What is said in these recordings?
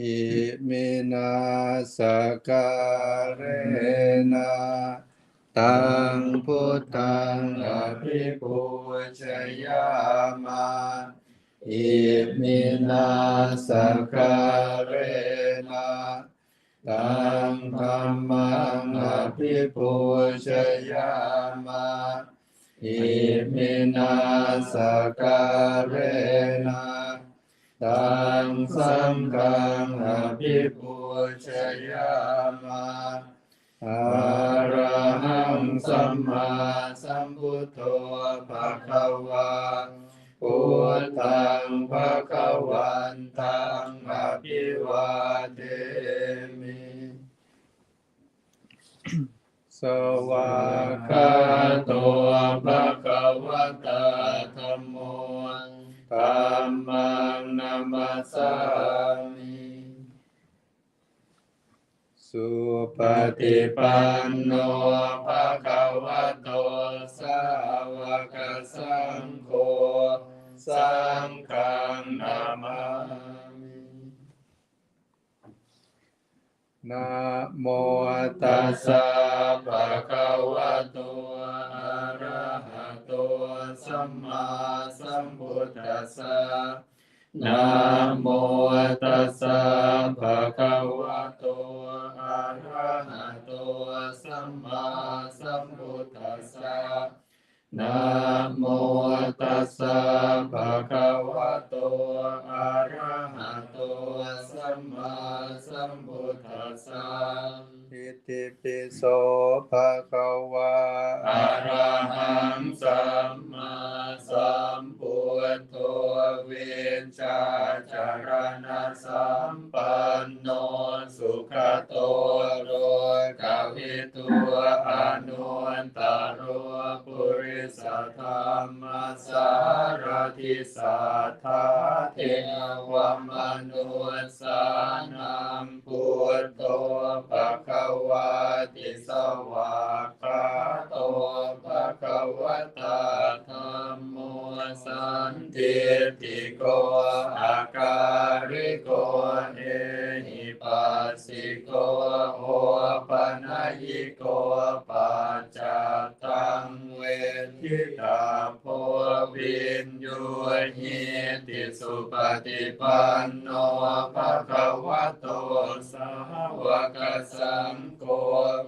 หิมินาสการเนะตังพุทธังอภิปูชยามาอิมินาสการนะตังธรรมังอภิปูชยามาอิมินาสการนะ ตังสังฆังอภิปูชยามาอะระหังสัมมาสัมพุทโธภะคะวาพุทธังภะคะวันตังอภิวาเทมิสวากขาโตภะคะวะตาธัมโม ธัมมังนัมมัสสามิสุปฏิปันโนภะคะวะโตสาวกสังโฆสังฆังนามามินะโมตัสสะภะคะวะโต สัมมาสัมพุทธัสสะนะโมตัสสะภะคะวะโตอะระหะโตสัมมาสัมพุทธัสสะนะโมตัสสะภะคะวะโตอะระหะโตสัมมาสัมพุทธัสสะอิติปิโสภะคะวะ อนุนตโรปุริสธรรมสารทิสัทธาเทวมนุสานังพุทโธภะคะวะติสวากขาโตภะคะวะตาธัมโมสันติติโกอ วินยูหิติสุปฏิปันโนภะคะวะโตสาวกสังโฆ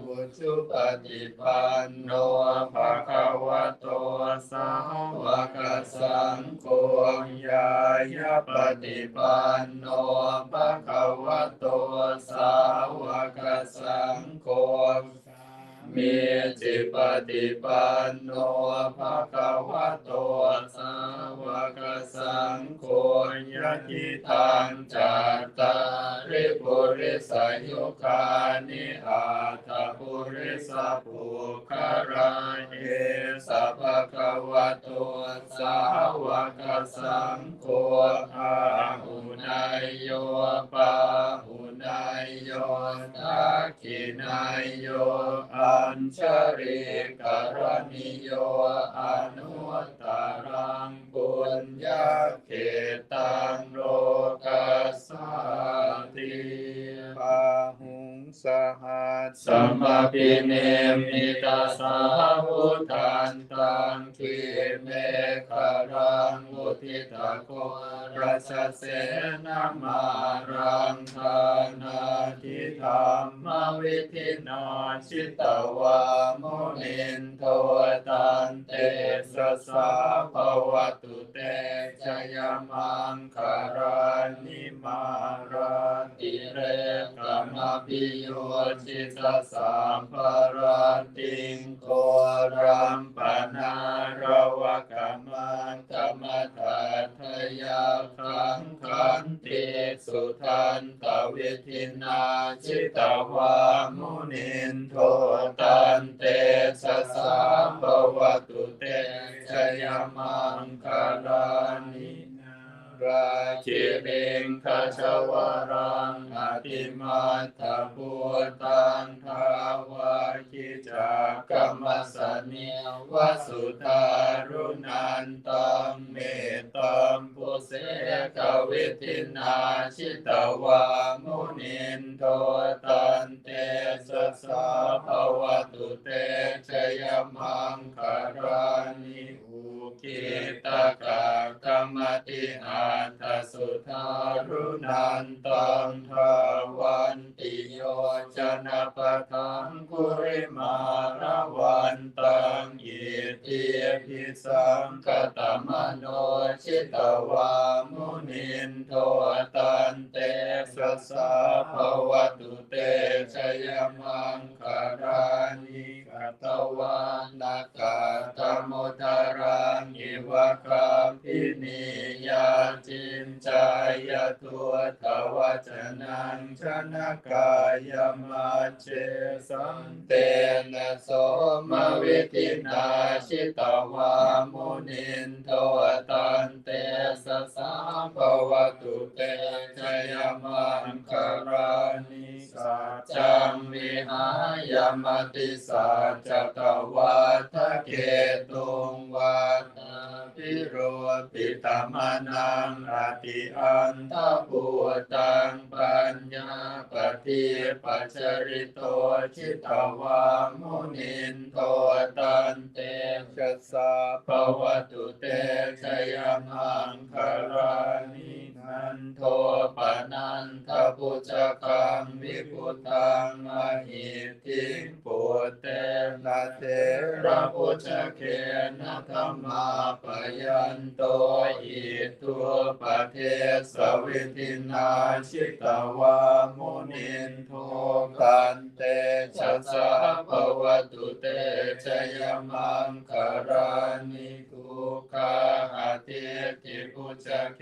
อุชุปฏิปันโนภะคะวะโตสาวกสังโฆยายาปฏิปันโนภะคะวะโตสาวกสังโฆ มิจิปฏิปันโนภะคะวะโตสาวกสังโฆยะทิทังจัตตา ปุริสายุคานิอาตปุริสปุคาราเอสัพพะวะโตสาวกสังโฆอาหุนายโยปาหุนายโยทักขินายโยอัญชริกรณิโยอนุตตรังปุญญาเขตังโลกัสสาติ สหัสสัมปิเนมิตาสาวุทันตังคีเมฆรังมุทิตาโกรัสเสนามารังทานาทิธรรมวิธินาชิตวามุนินโทตันเตสสะภวตุเตชยมังคารานิมาราติ เรกมปิโยชิตสัมภราติงโกรัมปนารวกมันธรรมทัทยาคังคันติสุทันตวิทินาชิตวามุนินโทตันเตสสะภวตุเตชยมังคารานิ ราคิริงคาชวรังอติมาตาพุตังทาวาคิจากัมมสเนียวสุตารุนันตังเมตตัมปุเสกวิทินาชิตวามุนินโทตันเตสสสะภวตุเตชยมังคารานิ อิตกากรรมติอาทสุทารุนันตังทาวันติโยชนะปะทังกุริมาระวันตังอิติพิสังกตมโนชิตวามุนินโทตันเตสสะภวตุเตชยมังคารานิ ตวานากาตโมทารังอิวะคัมพินิยาจินจายตัวทวัจนังชนะกายมาเจสังเตนะโสมวิตินาชิตวามุนินโทตันเตสสสะภวตุเตชยมังคารานิสัจจังวิหายมติสัจตวัฏเกตุงวัฏพิโรปิตมนังอติอันทปูตังปัญญาปฏิปัจจริโตชิตวามุนินโทตันเตชัสสะภวตุเตชยมังคารานิ นันโทปนันทปุจกังวิพุตังมหิทิปุเตนะเตระปุจเกนะธรรมาปยันโตอิตัวปเทสวิตินาชิตวามุนินโทกันเตชัสสะภวตุเตชยมังคารานิกุกาหาเทติปุจเก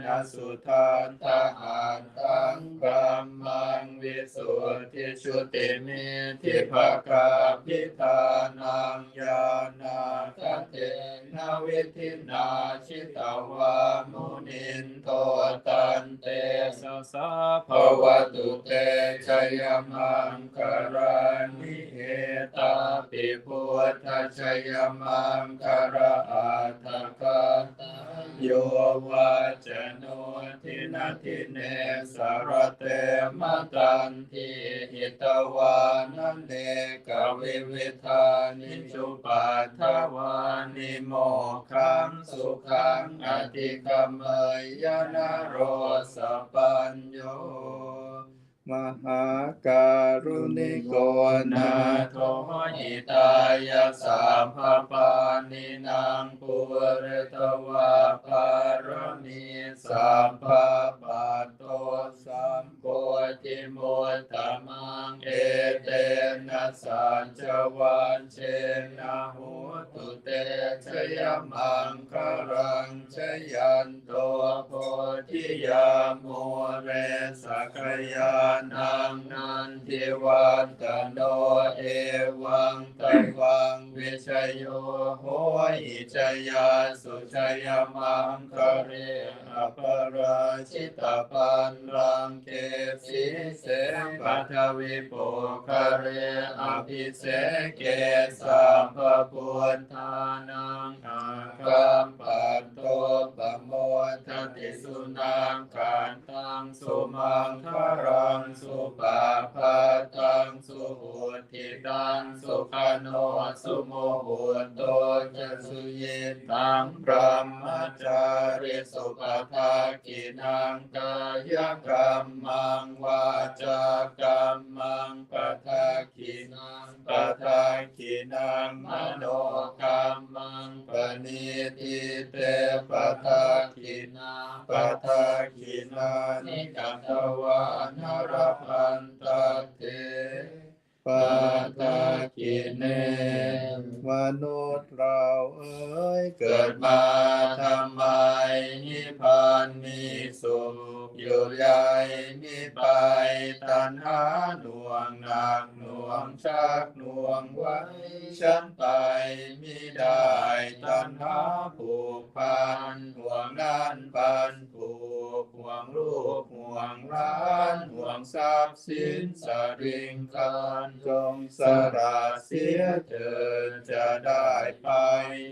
นะสุุทันตาหันตังกรมมังวิสุทธิชุติเมทิภกาพิธานังยานาคเตนาวิทินาชิตวามุนินโทตันเตสสะภวตุเตชยมังคารานิเอตาปิพุทธชยมังคาราอัตถกาตา โยวาจโนทินาทิเนสารเตมตันทิหิตวานันเนกวิวิธานิจุปัฏฐวานิโมขังสุขังอติกมเมยนาโรสปัญโย มหาการุณิโกนาโทหิตายาสามภปานินางปุเรตวาปารมีสัมภาปะโตส มโพธิโมตมังเอเตนะสัจจวันเชนะหุตุเตชยมังคารังชยันโตโพธิยาโมเรสักยานังนันทิวันตโนเอวังตวังวิชโยโหหิจยาสุชยมังคเรอปราชิตปันรังเกสีเสปัทวิปุคเรอภิเสเกสัมภพุทธานังอาคัมปัตโตปโมทติสุนังกันตังสุมังคารังสุปาปาตังสุหุติตังสุขโนสุโมหุตโตจะสุเยตังพระมจาริสุปทากินังกายกรรมัมังวาจากรรมังปทากินังปทากินังมโนกรรมังปณิทิเตปทากินังปทากินานิกัตวานรพันตเต ปาตากิเนมนุษย์เราเอ้ยเกิดมาทำไมนิพพานมีสุขอยู่ใหญ่มีไปตัณหาหน่วงหนักหน่วงชักหน่วงไว้ฉันไปมิได้ตัณหาผูกพันห่วงนั้นปันผูกห่วงร้านห่วงทรัพย์สินสริงคานจงสละเสียเถิดจะได้ไป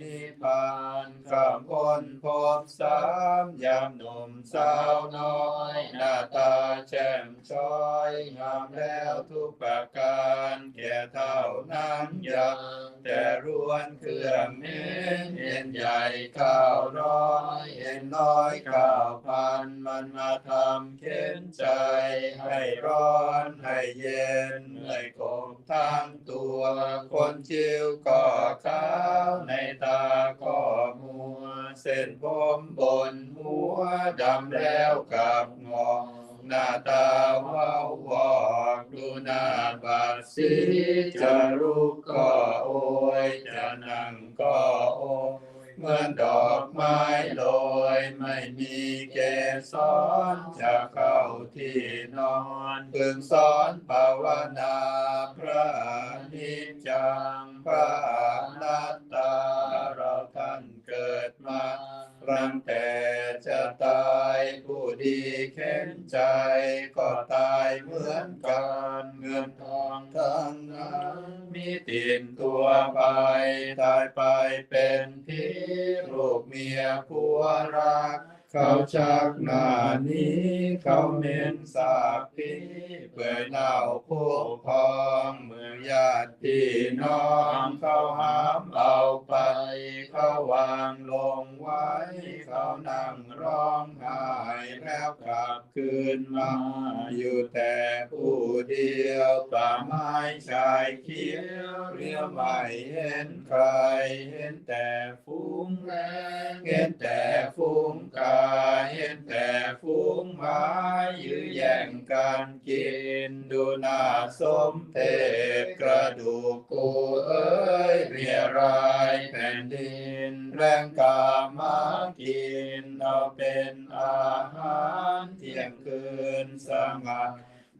นิพพานข้ามพ้นภพสามยามหนุ่มสาวน้อย หน้าตาแจ่มช้อยงามแล้วทุกประการแก่เท่านั้นยังแต่รวนเครื่องเน้นเอ็นใหญ่ข้าวร้อยเอ็นน้อยข้าวพันมันมาทำเข็นใจ ให้ร้อนให้เย็นให้คงทั้งตัวคนชิวก็ขาวในตาก็มัว เส้นผมบนหัวดำแล้วกับงอกหน้าตาว้าววอกดูหน้าบาดสีจะลุกก็โอยจะนั่งก็โอย เหมือนดอกไม้โรยไม่มีเกสรจะเข้าที่นอนพึงสอนภาวนาพระนิจจังพระนัตตาเราท่านเกิดมารังแต่จะตายผู้ดีเข็นใจก็ตายเหมือน นตัวไปตายไปเป็นที่ลูกเมียผัวรัก เขาชักหน้านี้เขาเม้นสาบพีเปื่อยเน่าผู้พองเมื่อญาติพี่น้องเขาหามเอาไป เขาวางลงไว้ เขานั่งร้องไห้แล้วกลับคืนมา อยู่แต่ผู้เดียวป่าไม้ชายเขียวเรียวไม่เห็นใคร เห็นแต่ฝูงแร้เห็นแต่ฝูงกา งกันกินดูนาสมเพกระดูกกูเอ้ยเรียรายแผ่นดิน แรงกามากินเอาเป็นอาหารเที่ยงคืนสงัด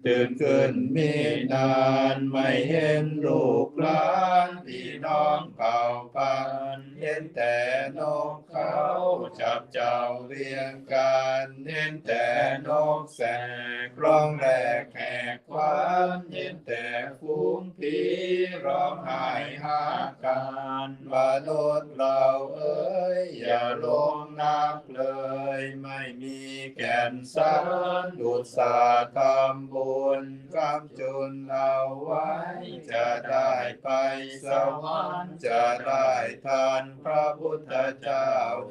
ตื่นขึ้นมีนานไม่เห็นลูกหลานพี่น้องเป่าปันเห็นแต่นกเขาจับเจ้าเรียงกันเห็นแต่นกแสกร้องแรกแหกควันเห็นแต่ฝูงผีร้องไห้หากันมนุษย์เราเอ้ยอย่าลงนักเลย ไม่มีแก่นสารดุษสาทำบุญกำจุนเอาไว้จะได้ไปสวรรค์จะได้ทานพระพุทธเจ้า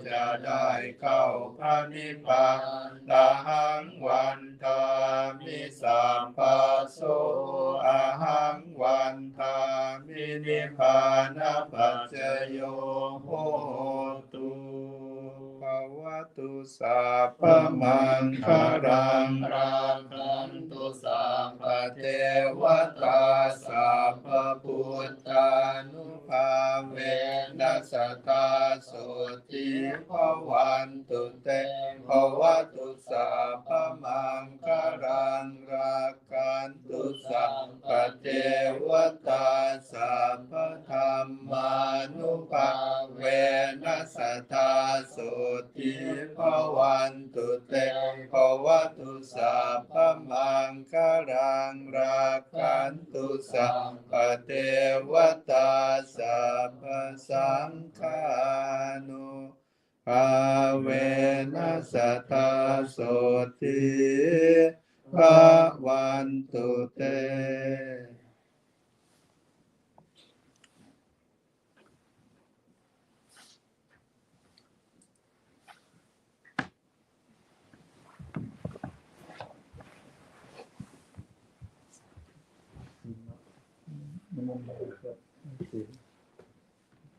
จะได้เข้าพระนิพพานตาหังวันทามิสามปาโสอาหังวันทามินิพพานปัจจโยโหต ตุสัพพมังคารังราคันตุสัพพเทวตาสัพพพุทธานุภาเวนัสตาสุติภวันตุเตภวตุสัพพมังคารังราคันตุสัพพเทวตาสัพพธรรมานุภา นัสตตาสุติภวันตุเตภวตุสัพพมังคารังราคันตุสัพพเทวตาสัพพสังฆานุภาเวนัสตตาโสติภวันตุเต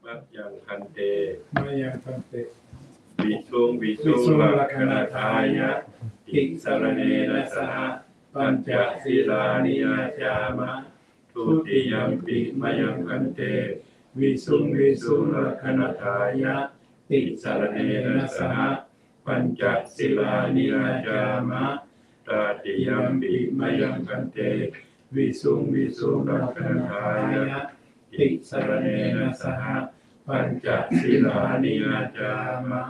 มัจยังคันเตมายังพันเตวิชุงวิวิชุสุงลัลักกขขณณทาทายายะติติสสรรเนเนนะนะสสหหปัญจศีลานิยาจามะทุติยมปิมายังคันเตวิสุงวิสุลักขณทายะติสรเนนะสหปัญจศีลานิยาจามะตาติยมปิมายังคันเต วิสุงวิสุลักขณทายะติสรเนนะสหปัญจศีลานิยาจามะ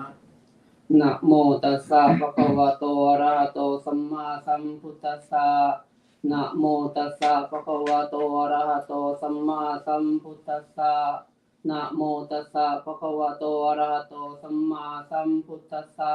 นะโมตัสสะภะคะวะโตอะระหะโตสัมมาสัมพุทธัสสะนะโมตัสสะภะคะวะโตอะระหะโตสัมมาสัมพุทธัสสะนะโมตัสสะภะคะวะโตอะระหะโตสัมมาสัมพุทธัสสะ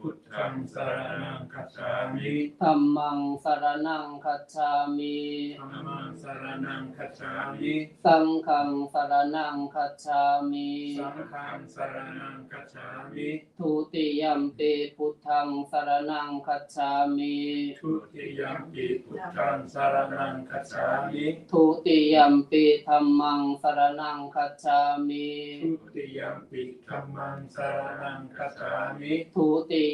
พุทธังสรณังคัจฉามิธัมมังสรณังคัจฉามิธัมมังสรณังคัจฉามิสังฆังสรณังคัจฉามิสังฆังสรณังคัจฉามิทุติยัมปิพุทธังสรณังคัจฉามิทุติยัมปิพุทธังสรณังคัจฉามิทุติยัมปิธัมมังสรณังคัจฉามิทุติยัมปิธัมมังสรณังคัจฉามิทุติ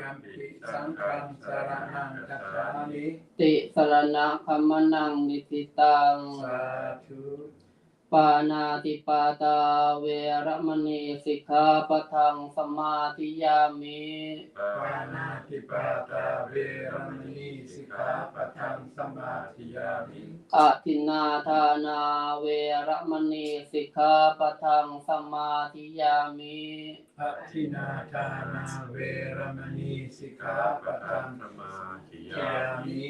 ยัมปิสังฆังสรณังคัจฉามิติสรณะคัมมนังนิติตังสาธุ ปานาติปาตาเวรมณีสิกขาปะทังสมาธิยามิปาปานาติปาตาเวรมณีสิกขาปะทังสมาธิยามิอะทินนาทานาเวรมณีสิกขาปะทังสมาธิยามิอะทินาทานาเวรมณีสิกขาปะทังสมาธิยายามิ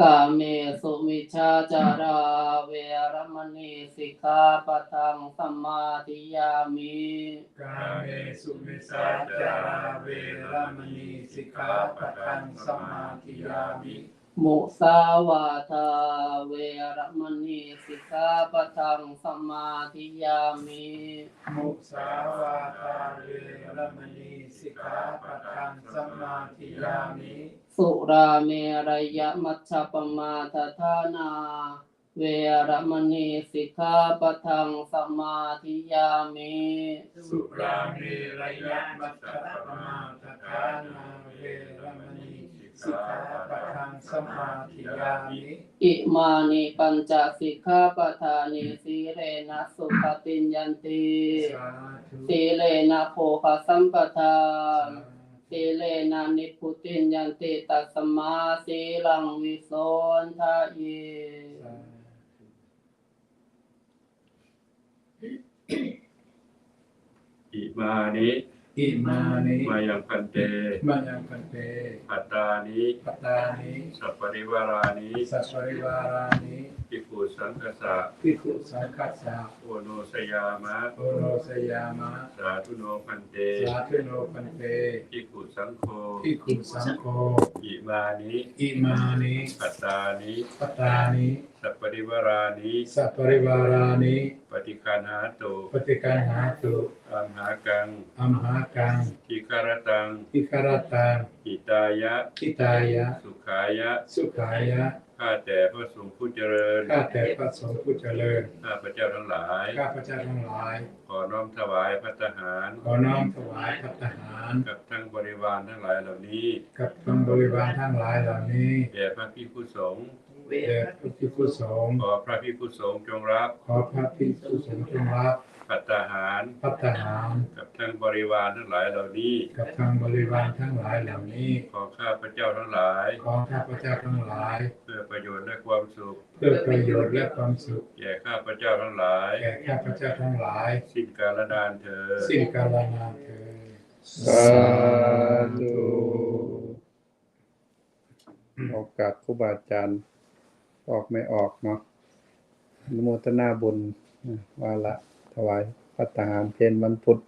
กาเมสุมิชาจาราเวรมณีสิกขาปะทังสมาธิยามิกาเมสุมิสาจาราเวรมณีสิกขาปะทังสมาธิยามิมุสาวาทาเวรมณีสิกขาปะทังสมาธิยามิมุสาวาทาเวรมณีสิกขาปะทังสมาธิยามิ สุราเมรยมัชฌปมาทฐานา เวรมณีสิกขาปะทังสมาธิยามิสุราเมรยมัจจปมาทฐานาเวรมณีสิกขาปะทังสมาธิยามิอิมานิปัญจสิกขาปทานิสีเรนะสุขตินยันติสาธุสีเลนะโภคสัมปทา สีเลนานิพพุตินยันติตัสมาสีลังวิโสนทะเยอิมานิ อิมานิมายังพันเตมายังพันเตปัตตานิปตานิสัพปริวารานิสัสริวารานิภิกขุสังฆสะภิกขุสังคัสสะโอโนสยามะโอโรสยามะสาธุโนพันเตสาธุโนพันเตภิกขุสังโฆภิกขุสังโฆอิมานิอิมานิปัตตานิปตานิสัพปริวารานิสัพปริวารานิป ฏิคันหาตุปฏิกันหาตุอัมหากังอัมหากังทิคารตังอิคารตังอิตายะทิตายะ สุขายะ สุขายะข้าแต่พระสงฆ์ผู้เจริญ ข้าแต่พระสงฆ์ผู้เจริญ ข้าพระเจ้าทั้งหลาย ข้าพระเจ้าทั้งหลาย ขอน้อมถวายพระทหาร ขอน้อมถวายพระทหาร กับทั้งบริวารทั้งหลายเหล่านี้ กับทั้งบริวารทั้งหลายเหล่านี้แด่พระพิคุสงฆ์ แด่พระภิกษุสงฆ์ขอพระพิคุสงฆ์จงรับ ขอพระภิกษุสงฆ์จงรับพัตตาหารพระทหารกับทั้งบริวารทั้งหลายเหล่านี้ กับทั้งบริวารทั้งหลายเหล่านี้ ของข้าพระเจ้าทั้งหลาย ของข้าพระเจ้าทั้งหลาย เพื่อประโยชน์และความสุข เพื่อประโยชน์และความสุขแก่ข้าพระเจ้าทั้งหลาย แก่ข้าพระเจ้าทั้งหลาย สิ้นกาลนานเธอญสิ้นกาลนานเถิดสาธุโอกาสครูบาอาจารย์ ออกไม่ออกเนาะอนุโมทนาบุญว่าละถวายพระทหารเพนวันพุธ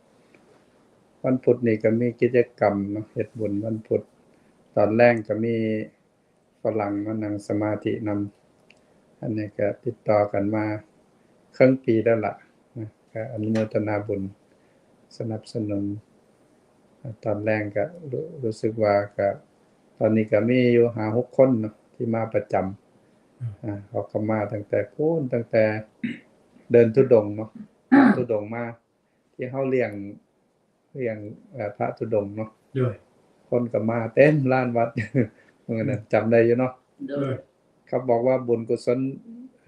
วันพุธนี่ก็มีกิจกรรมเนาะเฮ็ดบุญวันพุธตอนแรกก็มีฝรั่งมานั่งสมาธินำอันนี้ก็ติดต่อกันมาครึ่งปีแล้วล่ะนะก็อนุโมทนาบุญสนับสนุน ตอนแรกก็รู้รู้สึกว่าก็ตอนนี้ก็มีอยู่หาหกคนเนาะที่มาประจำ เขาก็มาตั้งแต่พูนตั้งแต่เดินทุดงค์เนาะทุดงค์มาที่เขาเลี้ยงเลี้ยงเอ่อพระทุดงค์เนาะด้วยคนก็มาเต็มลานวัดเมื่อนั้นจำได้อยู่เนาะโดด้วยยเขาบอกว่าบุญกุศล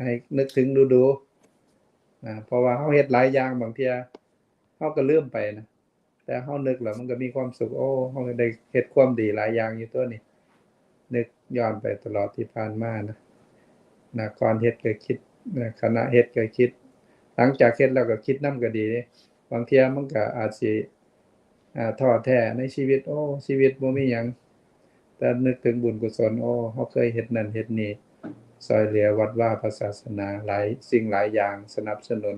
ให้นึกถึงดูดูๆนะเพราะว่าเขาเฮ็ดหลายอย่างบางเทีเขาก็ลืมไปนะแต่เขานึกแล้วมันก็มีความสุขโอ้เขาก็ได้เฮ็ดความดีหลายอย่างอยู่ตัวนี้นึกย้อนไปตลอดที่ผ่านมานะ นะก่อนเฮ็ดก็คิดนะขณะเฮ็ดก็คิด หลังจากเฮ็ดแล้วก็คิดนํก็ดีเด้บางเทีมันก็อาจสิอ่าท้อแท้ในชีวิต โอ้ ชีวิตบ่มีหยัง แต่นึกถึงบุญกุศลโอ้เขาเคยเฮ็ดนั่นเฮ็ดนี่ซอยเหลือวัดว่าพระศาสนาหลายสิ่งหลายอย่างสนับสนุน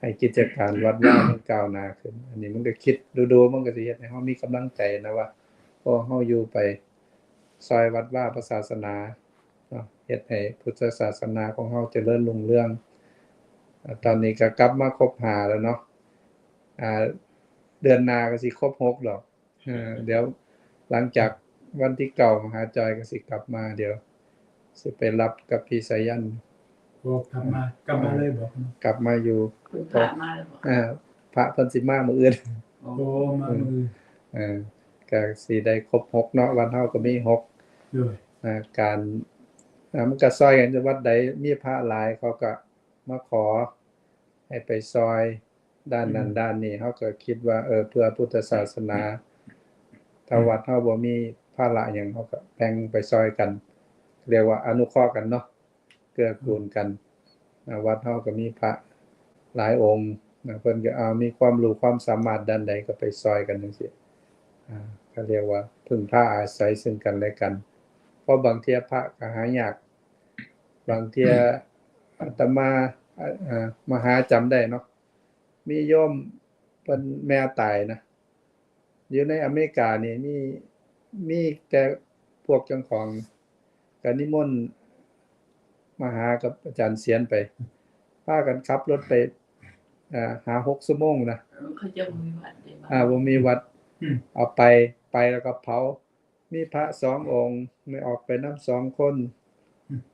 ให้กิจการวัดว่ามันก้าวหน้าขึ้น อันนี้มันก็คิดดูๆมันก็สิเฮ็ดให้เฮามีกำลังใจนะว่าโอ้เฮาอยู่ไปซอยวัดว่าพระศาสนา เนาะเฮ็ดให้พุทธศาสนาของเฮาเจริญรุ่งเรืองอ่าตอนนี้ก็กลับมาครบหาแล้วเนาะอ่าเดือนหน้าก็สิครบหกดอกเออเดี๋ยวหลังจากวันที่เก่ามหาจอยก็สิกลับมาเดี๋ยวสิไปรับกับพี่สายันบอกกลับมากลับมาเลยบอกเนาะกลับมาอยู่คุณผ่านมาแล้วบอกอ่าพระเพันสิมามื้ออื่นโอ้โอ้มามือเออก็สิได้ครบหกเนาะวันเฮาก็มีหกด้วยอ่าการอ่า มันก็ซอยกันจะวัดใดมีพระหลายเขาก็มาขอ ให้ไปซอยด้านนั้นด้านนี้เขาก็คิดว่าเออเพื่อพุทธศาสนาถ้าวัดเฮาบ่มีภาระหยังเขาก็แบ่งไปซอยกัน เรียกว่าอนุเคราะห์กันเนาะเกื้อกูลกันอ่าวัดเฮาก็มีพระหลายองค์นะเพิ่นก็เอามีความรู้ความสามารถด้านใดก็ไปซอยกันจังซี่อ่าก็เรียกว่า พึ่งพาอาศัยซึ่งกันและกัน เพราะบางเที่ยพระก็หายาก บางเที่ยอาตมาอ่าอ่ามาหาจำได้เนาะมีโยมเพิ่นแม่ตายนะอยู่ในอเมริกานี่มีมีแต่พวกเจ้าของก็นิมนต์มาหากับอาจารย์เสียนไปพากันขับรถไปอ่าหาหกชั่วโมงนะเขาจะมีวัดได้บ้างอ่าบ่มีวัดอืมเอาไปไปแล้วก็เผา มีพระสององค์ไม่ออกไปน้ำสองคน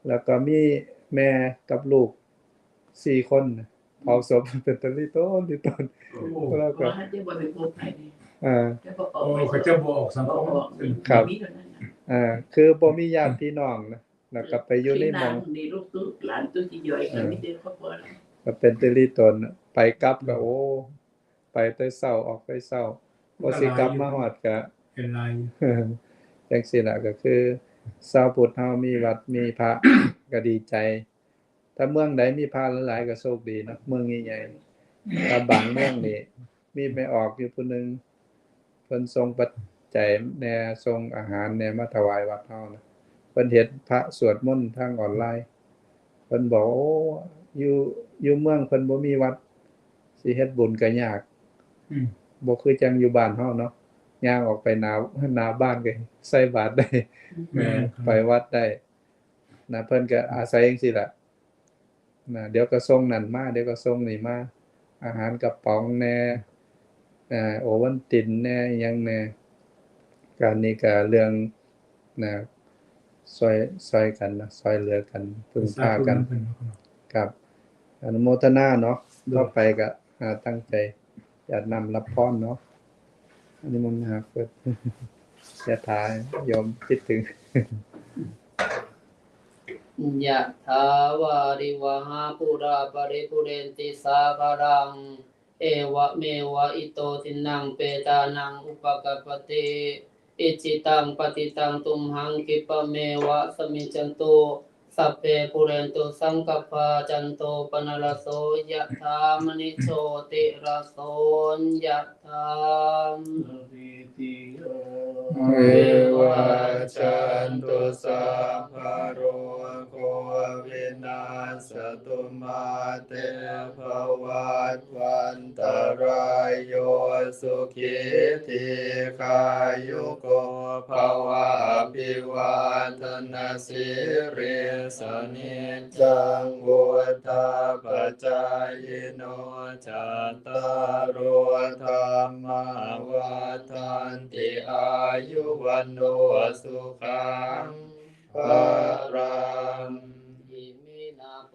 แล้วก็มีแม่กับลูกสี่คนน่ะเผาศพเป็นตะลิต้นลิต้นโอ้แล้วเพก็ราะว่าจะบ่ไปพบใครนี่อ่าจะบ่อโอ้อกไปเขาจะบอกสังบ่คมออกครับมีเท่านั้นนะอ่าคือบ่มีญาติพี่น้องนะแล้วก็ไปอยู่ในหมองที่นี่ลูกตุ๊กหลานตุ๊กที่ย่อยก็มีแต่ครอบครัวนะก็เป็นตะลิตนน่ะไปกลับก็โอ้ไปแต่เช้าออกไปเช้าบ่สิกลับมาฮอดก็เป็นไรจังซี่ล่ะก็คือ ชาวพุทธเฮามีวัดมีพระก็ดีใจ ถ้าเมืองใดมีพระหลายๆก็โชคดีเนาะเมืองใหญ่ๆถ้าบางเมืองนี่มีไม่ออกอยู่ผู้หนึงเพิ่นส่งปัจจัยแหน่ส่งอาหารแหน่มาถวายวัดเฮานะเพิ่นเฮ็ดพระสวดมนต์ทางออนไลน์เพิ่นบอกโอ้อยู่อยู่เมืองเพิ่นบ่มีวัดสิเฮ็ดบุญก็ยากอืมบ่คือจังอยู่บ้านเฮาเนาะ ย่างออกไปหน้าหน้าบ้านก็ใส่บาตรได้แม่นไปวัดได้นะเพิ่นก็อาศัยจังซี่ล่ะนะเดี๋ยวก็ส่งนั่นมาเดี๋ยวก็ส่งนี่มาอาหารกระป๋องแน่อ่าโอวัลตินแน่อิหยังแน่การนี้ก็เรื่องนะซอยซอยกันนะซอยเหลือกันพึ่งพากันเพิ่นเนาะครับอนุโมทนาเนาะต่อไปก็อ่าตั้งใจอยากนำรับพรเนาะอั นนี้มันหาเกิดจะทายยอมคิดถึงยะถาวาริวหาปุราปริปุเรนติสาคารัง เอวะเมวะอิโตทินังเปตานังอุปกปปติอิจิตังปฏิตังตุมหังคิปะเมวะสมิจจันตุ สัพเพปุเรนตุสังกปปาจันโตปนรสโสยะถามณิโชติรสโสยะถามเอวะจันตุสัพพะโรโควินา สตุมาเตภวัตวันตรายโยสุขีทีขายุโกภวะอภิวาทนาสิริสนิจจังวุฒาปจายโนจัตตารโอธรรมวัฏันติอายุวันโนสุขังภารังอิมินา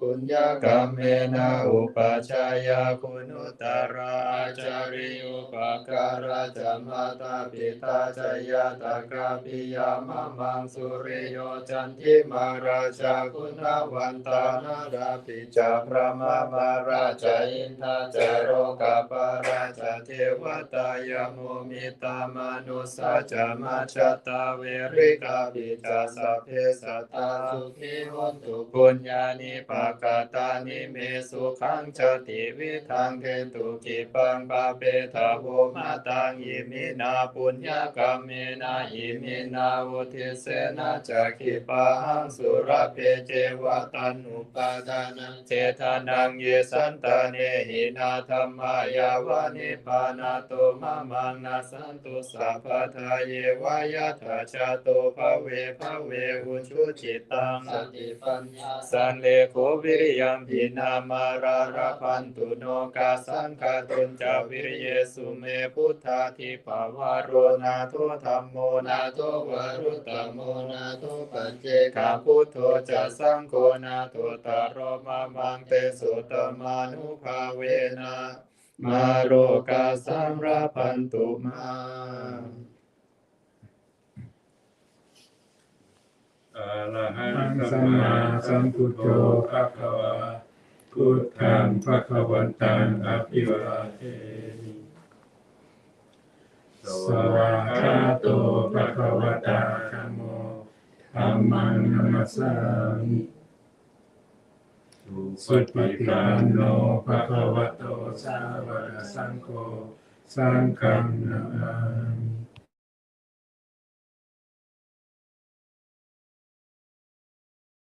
ปุญญกรรมเมนะอุปชายาคุณุตราจาริอุปการะจะมาตาปิตาจยาตากาปิยามมังสุริโยจันทิมาราชาคุณวันตานาราปิจาพระมามาราชาอินทาจโรกาปาราชาเทวตายาโมมิตามนุสาจามาชตาเวริกาปิจาสพเพสัตตาสุขีวันตุปุญญานิปากาตานิเมสุขังชติวิทังเกตุกิปังปาเปทาโวมาตังยิมินาปุญญากรรมเมนายิมินาวุทิเสนาจักขิปังสุรเพเจวตันุปาทานังเจทานังเยสันตาเนหินาธรรมายาวานิปานาโตมะมังนาสันตุสัพพทาเยวายาทาชาโตภเวภเวอุชุจิตังสติปัญญาสันเลโควิริยมพินามาราราพันตุโนกาสังคาตุนจาวิริเยสุเมพุทธาทิปาวารโรนาโทธรรมโมนาโทวารุตตมโมนาโทปัจเจกาพุทโธจะสังโฆนาโทตารโรมามังเตสุตมานุภาเวนะมาโรกาสัมราพันตุมา อะระหังสัมมาสัมพุทโธภะคะวะพุทธังภะคะวันตังอภิวาเทมิสวาวาโตภะคะวะตาธัมโมธัมมังนัมสามิสุปฏิปันโนภะคะวะโตสาววกสังโฆสังฆังนามามิ